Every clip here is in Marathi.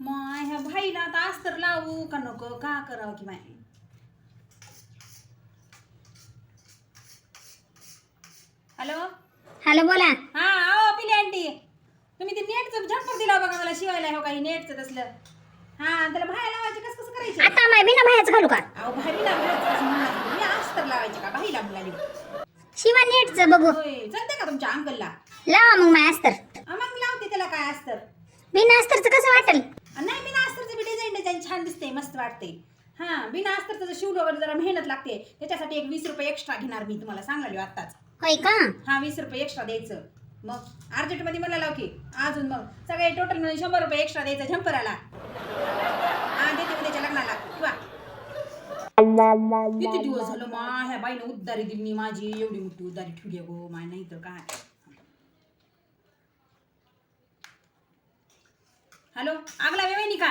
माय ह्या भाईला आता अस्तर लावू का नको? का करावं की माय? हॅलो? हॅलो बोला. हा आओ पिली आंटी. तुम्ही ते नेटचं झंपर दिला बघा मला शिवायला? हो काही नेटचं तसलं. हा त्याला बाहेर लावायचे कसं कसं करायचे? आता माय बिना बाहेरच घालू का? अहो लावायचं असं म्हणणार मी अस्तर लावायचे का? भाई लावून शिवा नेटचं बघू. होय का तुमच्या अंकलला? लावा मग माय अस्तर. मग त्याला काय अस्तर बिना अस्तरचं कसं वाटेल? नाही बिना अस्तरचं बी डिझाईन डिझाईन छान दिसते मस्त वाटते हा बिना अस्तरचं जर शिवलं वगैरे जरा मेहनत लागते. त्याच्यासाठी एक वीस रुपये एक्स्ट्रा घेणार मी तुम्हाला सांगालो आत्ताच. होय का? हा वीस रुपये एक्स्ट्रा द्यायचं. मग अर्जंटमध्ये मला लाव की अजून मग. सगळे टोटल मिळून शंभर रुपये एक्स्ट्रा द्यायचं झंपराला. हा देते उद्याच्या लग्नाला. किंवा किती दिवस झालं मा ह्या बाईनं उद्धारी दिली माझी. एवढी मोठी उद्धारी ठेवली गो माय नाही तर काय? हॅलो? आग लावे वहिनी का?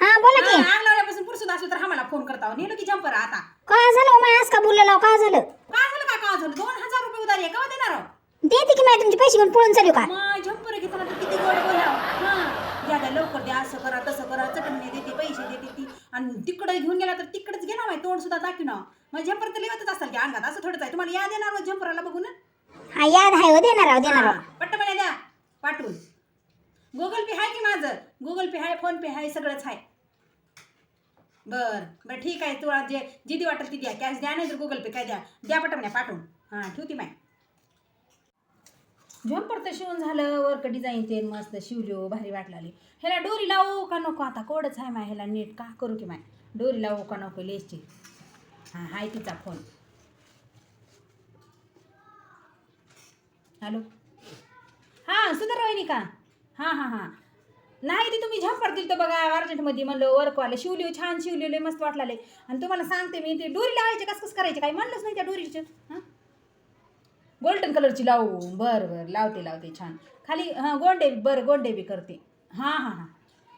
हा बोला हा, की आग लावल्यापासून असलं तर आम्हाला फोन करता नेलो की जंपर आता? काय झालं हो माय आज का बोललेलो काय झालं? काय झालं काय काय झालं? दोन हजार रुपये उधारी आहे का देणार आहो? देते की माय तुमचे पैसे घेऊन पळून चालू का? झंपर घेताना तर किती गोड बोलाव? हा. द्या द्या लवकर द्या असं करा तसं करा चटणी देते पैसे देते ती. आणि तिकडे घेऊन गेला तर तिकडेच गेला माहिती तोंड सुद्धा दाखव ना. मग झंपर तर लिहतच असाल की अंगात असं थोडंच आहे. तुम्हाला याद येणार झंपराला बघून? हा याद आहे हो देणार आहो देणार आहो. पट्ट मला द्या पाठवून. गुगल पे आहे की माझं? गुगल पे आहे फोन पे आहे सगळंच आहे बरं बरं ठीक आहे. तुला जे जिथे वाटेल ती द्या. कॅश द्या नाही तर गुगल पे काय द्या? द्या पट्ट पाठवून. हां ठेवती माय झंपर तर शिवून झालं वर्क डिझाईन ते मस्त शिवलो भारी वाटलाली ह्याला डोरी लावू का नको? आता कोडच आहे माय ह्याला नीट का करू की माय? डोरी लावू का नको लेसची? हां हाय तिचा फोन हॅलो? हां सुधर का? हां हां हां. नाही ती तुम्ही झंपर दिली तर बघा अर्जंटमध्ये म्हणलं वर्कवाले शिवले छान शिवलेले मस्त वाटलाले आणि तुम्हाला सांगते मी ते डोरी लावायचे कसं कसं करायचे काही म्हणलंच नाही त्या डोरीचे. हां? गोल्डन कलरची लावू. बरं बरं. लावते लावते. छान. खाली हां गोंडे बरं गोंडे बी करते. हां हां हां.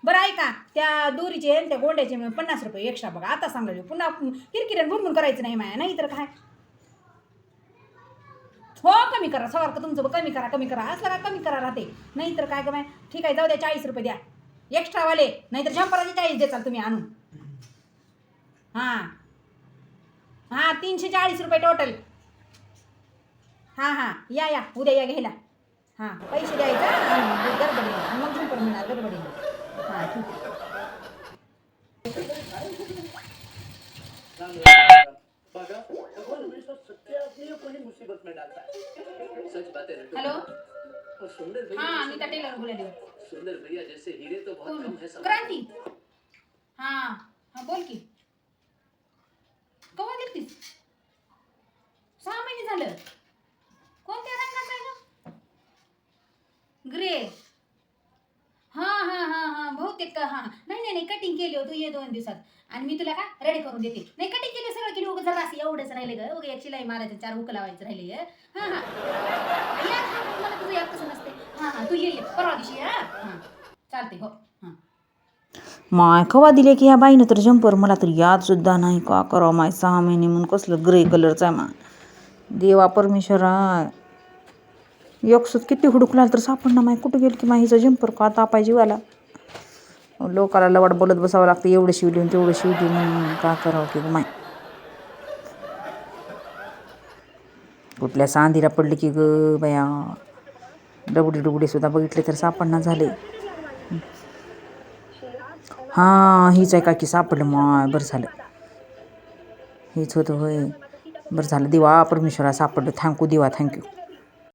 बरं ऐका. त्या दोरीचे आणि त्या गोंड्याचे पन्नास रुपये एक्स्ट्रा बघा. आता सांगलो पुन्हा किरकिरण भुणभुण करायचं नाही माया. नाही तर काय? हो कमी करा सारखं तुमचं कमी करा कमी करा. असलं का कमी करा राहते? नाही तर काय कमाय? ठीक आहे जाऊ द्या चाळीस रुपये द्या. एक्स्ट्रावाले नाहीतर झंपराचे चाळीस देचाल तुम्ही आणून. हां. हां तीनशे चाळीस रुपये टोटल हां हां. या या. उद्या या घ्यायला. हां पैसे द्यायचा. सत्य कोई को मुसीबत में डालता। है सच बात है हेलो हॅलो? और सुंदर भैया हाँ अनिता टेलर बोले दे सुंदर भैया जैसे हीरे तो बहुत कम है सब क्रांति। हाँ हाँ बोल की। कौन दिलतीस ते का हां नाही नाही नाही कटिंग केली हो तू ये दोन दिवसात. आणि मी तुला का रेडी करून देते. नाही कटिंग केली सगळं केली उगा जरा असं एवढंच राहिले ग. उगा एक शिलाई मारायचं चार हुक लावायचं राहिले हा. हा या, मला तुझं याद कसं नसते हा हा तू ये ये परवा दिवशी ये, चालते हो. माय कवा दिले की ह्या बाईनं तर जंपर मला तर याद सुद्धा नाही. का करावं माय सहा महिने म्हणून कसलं ग्रे कलरचं आहे माय. देवा परमेश्वरा. एकसुत किती हुडकला तर सापडणार माय. कुठं गेलं की माय हिचं जंपर का तापाय जीवाला लोकाला लवाड बोलत बसावं लागतं एवढं शिव आणि तेवढं शिवली म्हणून का करावं की माय? कुठल्या सांधीला पडली की ग बया? डबडी डुबडी सुद्धा बघितले तर सापडणार झाले. हां हीच आहे का की सापडलं माय बरं झालं. हेच होतं होय. बरं झालं दिवा परमेश्वरा सापडलं. थँक्यू दिवा थँक्यू